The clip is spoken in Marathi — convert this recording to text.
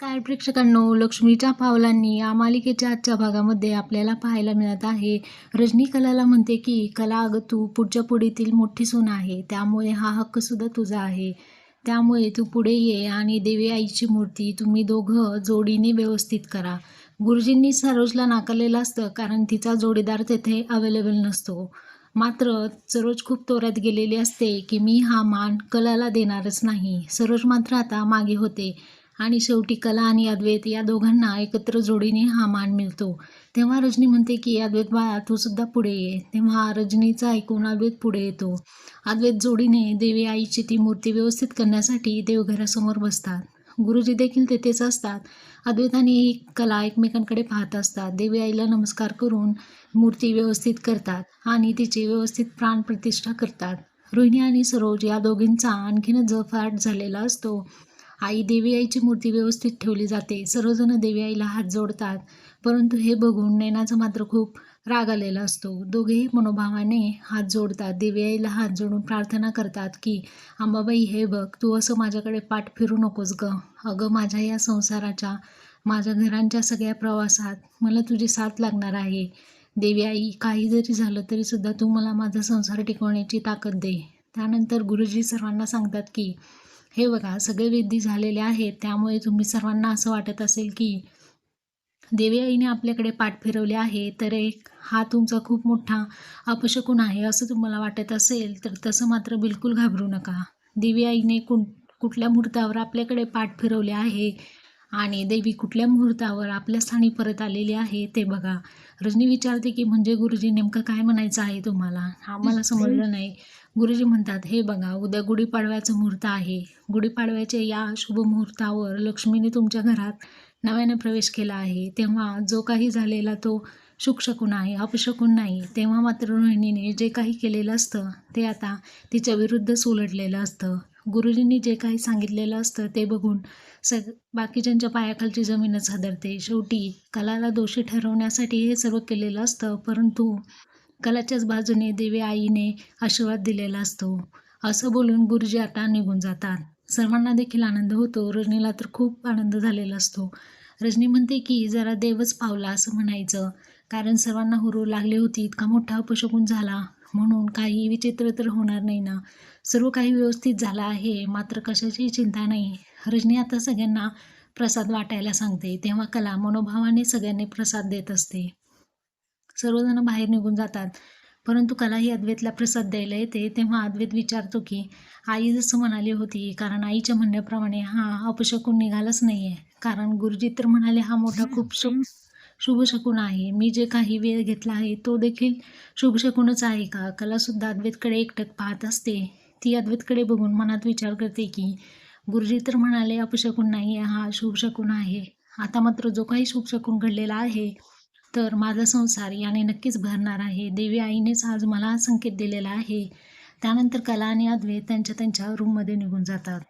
काय प्रेक्षकांनो लक्ष्मीच्या पावलांनी या मालिकेच्या आजच्या भागामध्ये आपल्याला पाहायला मिळत आहे. रजनी कलाला म्हणते की कला अगं तू पुढच्या पुढीतील मोठी सून आहे. त्यामुळे हा हक्क सुद्धा तुझा आहे. त्यामुळे तू पुढे ये आणि देवी आईची मूर्ती तुम्ही दोघं जोडीने व्यवस्थित करा. गुरुजींनी सरोजला नाकारलेलं असतं कारण तिचा जोडीदार तेथे अवेलेबल नसतो. मात्र सरोज खूप तोऱ्यात गेलेली असते की मी हा मान कलाला देणारच नाही. सरोज मात्र आता मागे होते. आणि शेवटी कला आणि अद्वैत या दोघांना एकत्र जोडीने हा मान मिळतो. तेव्हा रजनी म्हणते की अद्वैत बाळा तू सुद्धा पुढे ये. तेव्हा रजनीचा ऐकून अद्वैत पुढे येतो. अद्वैत जोडीने देवी आईची ती मूर्ती व्यवस्थित करण्यासाठी देवघरासमोर बसतात. गुरुजी देखील तेथेच असतात. अद्वैत आणि कला एकमेकांकडे पाहत असतात. देवी आईला नमस्कार करून मूर्ती व्यवस्थित करतात आणि तिची व्यवस्थित प्राणप्रतिष्ठा करतात. रोहिणी आणि सरोज या दोघींचा आणखीनच जफाट झालेला असतो. आई देवी आईची मूर्ती व्यवस्थित ठेवली जाते. सर्वजण देवी आईला हात जोडतात. परंतु हे बघून नैनाचा मात्र खूप राग आलेला असतो. दोघेही मनोभावाने हात जोडतात. देवी आईला हात जोडून प्रार्थना करतात की अंबाबाई हे बघ तू असं माझ्याकडे पाठ फिरू नकोस ग. अगं माझ्या या संसाराच्या माझ्या घरांच्या सगळ्या प्रवासात मला तुझी साथ लागणार आहे. देवी आई काही जरी झालं तरीसुद्धा तू मला माझा संसार टिकवण्याची ताकद दे. त्यानंतर गुरुजी सर्वांना सांगतात की हे बघा सगळे विधी झालेले आहेत. त्यामुळे तुम्ही सर्वांना असं वाटत असेल की देवी आईने आपल्याकडे पाठ फिरवले आहे तर एक हा तुमचा खूप मोठा अपशकुन आहे असं तुम्हाला वाटत असेल तर तसं मात्र बिलकुल घाबरू नका. देवी आईने कुण कुठल्या मुहूर्तावर आपल्याकडे पाठ फिरवले आहे आणि देवी कुठल्या मुहूर्तावर आपल्या स्थानी परत आलेली आहे ते बघा. रजनी विचारते की म्हणजे गुरुजी नेमकं काय म्हणायचं आहे तुम्हाला? आम्हाला समजलं नाही. गुरुजी म्हणतात हे बघा उद्या गुढीपाडव्याचं मुहूर्त आहे. गुढीपाडव्याच्या या शुभ मुहूर्तावर लक्ष्मीने तुमच्या घरात नव्याने प्रवेश केला आहे. तेव्हा जो काही झालेला तो शुकशकून आहे अपशकून नाही. तेव्हा मात्र रोहिणीने जे काही केलेलं असतं ते आता तिच्या विरुद्धच उलटलेलं असतं. गुरुजींनी जे काही सांगितलेलं असतं ते बघून सग बाकीच्यांच्या पायाखालची जमीनच हादरते. शेवटी कलाला दोषी ठरवण्यासाठी हे सर्व केलेलं असतं परंतु कलाच्याच बाजूने देवी आईने आशीर्वाद दिलेला असतो. असं बोलून गुरुजी आता निघून जातात. सर्वांना देखील आनंद होतो. रजनीला तर खूप आनंद झालेला असतो. रजनी म्हणते की जरा देवच पावला असं म्हणायचं. कारण सर्वांना हुरू लागली होती. इतका मोठा अपशकून झाला. म्हणून काही विचित्र तर होणार नाही ना. सर्व काही व्यवस्थित झालं आहे मात्र कशाची चिंता नाही. रजनी आता सगळ्यांना प्रसाद वाटायला सांगते तेव्हा कला मनोभावाने सगळ्यांनी प्रसाद देत असते. सर्वजण बाहेर निघून जातात परंतु कला ही अद्वैतला प्रसाद द्यायला येते. तेव्हा अद्वैत विचारतो की आई जसं म्हणाली होती कारण आईच्या म्हणण्याप्रमाणे हा अपशकून निघालाच नाही आहे कारण गुरुजी तर म्हणाले हा मोठा खूप शुभ शुभशकून आहे. मी जे काही वेळ घेतला आहे तो देखील शुभशकूनच आहे का? कलासुद्धा अद्वैतकडे एकटक पाहत असते. ती अद्वैतकडे बघून मनात विचार करते की गुरुजी तर म्हणाले अपशकून नाही आहे हा शुभशकून आहे. आता मात्र जो काही शुभशकून घडलेला आहे तर माझा संसार याने नक्कीच भरणार आहे. देवी आईनेच आज मला संकेत दिलेला आहे. त्यानंतर कला आणि अद्वैत त्यांच्या त्यांच्या रूममध्ये निघून जातात.